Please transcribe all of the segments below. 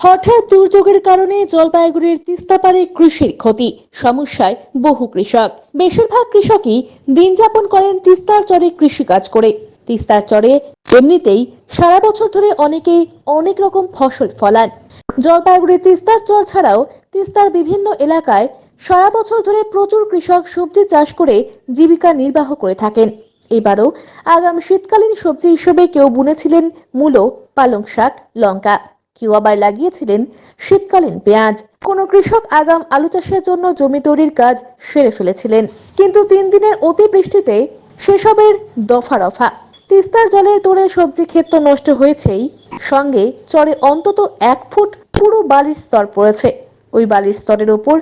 হঠাৎ দুর্যোগের কারণে জলপাইগুড়ির তিস্তাপাড়ে কৃষির ক্ষতি, সমস্যায় বহু কৃষক। বেশিরভাগ কৃষকই দিন যাপন করেন তিস্তার চরে কৃষিকাজ করে। তিস্তার চরে এমনিতেই সারা বছর ধরে অনেকেই অনেক রকম ফসল ফলান। জলপাইগুড়ি তিস্তার চর ছাড়াও তিস্তার বিভিন্ন এলাকায় সারা বছর ধরে প্রচুর কৃষক সবজি চাষ করে জীবিকা নির্বাহ করে থাকেন। এবারও আগাম শীতকালীন সবজি হিসেবে কেউ বুনেছিলেন মূলো, পালং শাক, লঙ্কা। কেউ আবার লাগিয়েছিলেন শীতকালীন পেঁয়াজ। কোনো কৃষক আগাম আলু চাষের জন্য জমি তৈরির কাজ সেরে ফেলেছিলেন। কিন্তু তিন দিনের অতিবৃষ্টিতে সেসবের দফা রফা তিস্তার জলের তোড়ে সবজি ক্ষেত তো নষ্ট হয়েছেই। সঙ্গে চরে অন্তত এক ফুট পুরো বালির স্তর পড়েছে। ওই বালির স্তরের ওপর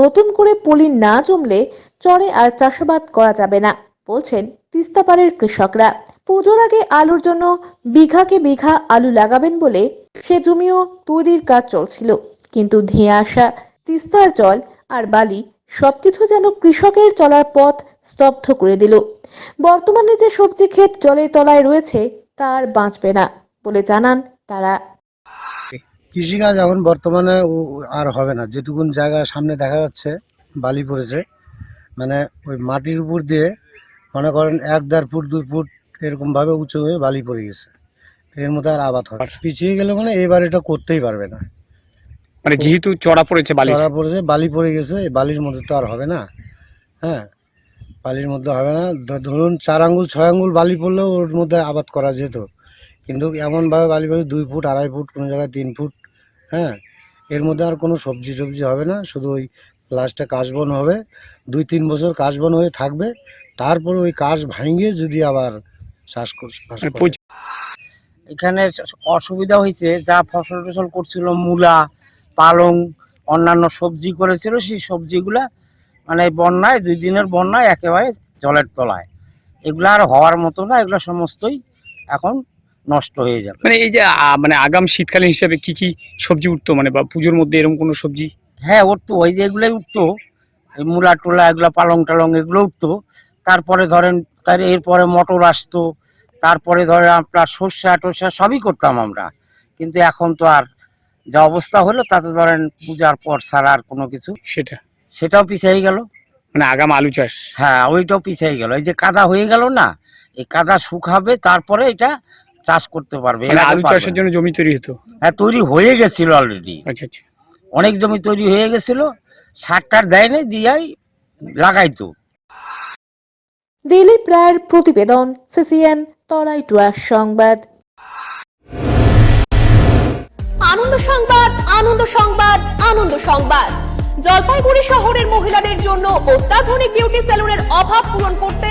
নতুন করে পলি না জমলে চরে আর চাষাবাদ করা যাবে না, বলছেন তিস্তাপাড়ের কৃষকরা। পুজোর আগে আলুর জন্য বিঘাকে বিঘা আলু লাগাবেন বলে সে জমিও তৈরির কাজ চলছিল, কিন্তু ধেয়ে আসা, তিস্তার জল আর বালি সবকিছু যেন কৃষকের চলার পথ স্তব্ধ করে দিল। বর্তমানে যে সবজি ক্ষেত জলের তলায় রয়েছে তার বাঁচবে না বলে জানান তারা। কৃষিকাজ এখন বর্তমানে আর হবে না। যেটুকুন জায়গা সামনে দেখা যাচ্ছে, বালি পড়েছে মানে ওই মাটির উপর দিয়ে মনে করেন এক দেড় ফুট, দুই ফুট এরকমভাবে উঁচু হয়ে বালি পড়ে গেছে। এর মধ্যে আর আবাদ হবে না। পিছিয়ে গেলে মানে এবার এটা করতেই পারবে না। মানে যেহেতু চড়া পড়েছে বালি। চড়া পড়েছে বালি পড়ে গেছে বালির মধ্যে তো আর হবে না। হ্যাঁ বালির মধ্যে হবে না। ধরুন চার আঙ্গুল ছয় আঙ্গুল বালি পড়লেও ওর মধ্যে আবাদ করা যেত। কিন্তু এমনভাবে বালি পড়ে দুই ফুট আড়াই ফুট কোনো জায়গায় তিন ফুট হ্যাঁ এর মধ্যে আর কোনো সবজি টবজি হবে না। শুধু ওই লাস্টে কাশবন হবে। দুই তিন বছর কাশবন হয়ে থাকবে। তারপরে ওই কাশ ভাঙিয়ে যদি আবার চাষ এখানে অসুবিধা হয়েছে যা ফসল টসল করছিল মূলা পালং অন্যান্য সবজি করেছিল সেই সবজিগুলা মানে বন্যায় দুই দিনের বন্যায় একেবারে জলের তলায়। এগুলো আর হওয়ার মতো না এগুলো সমস্তই এখন নষ্ট হয়ে যাবে। মানে এই যে মানে আগাম শীতকালীন হিসাবে কি কি সবজি উঠতো? মানে বা পুজোর মধ্যে এরকম কোনো সবজি? হ্যাঁ উঠতো। ওই যে এগুলোই উঠতো। এই মূলা টুলা এগুলো পালং টালং এগুলো উঠতো। তারপরে ধরেন তার এরপরে মটর আসতো তারপরে ধরেন আপনার সর্ষা টর্ষা সবই করতাম আমরা। কিন্তু এখন তো আর যা অবস্থা হলো তাতে ধরেন পূজার পর ছাড়া আর কোনো কিছু। সেটা। সেটাও পিছিয়ে গেল। মানে আগাম আলু চাষ। হ্যাঁ ওইটাও পিছিয়ে গেল। এই যে কাদা হয়ে গেল না এই কাদা শুকাবে তারপরে এটা চাষ করতে পারবে। মানে আলু চাষের জন্য জমি তৈরি হতো? হ্যাঁ তৈরি হয়ে গেছিল অলরেডি আচ্ছা আচ্ছা। অনেক জমি তৈরি হয়ে গেছিল সারটার দেয়নি দিয়াই লাগাইতো। দিলীপ রায়ের প্রতিবেদন সিসিএন তরাই টুয়ার সংবাদ। আনন্দ সংবাদ আনন্দ সংবাদ আনন্দ সংবাদ। জলপাইগুড়ি শহরের মহিলাদের জন্য অত্যাধুনিক বিউটি সেলুনের অভাব পূরণ করতে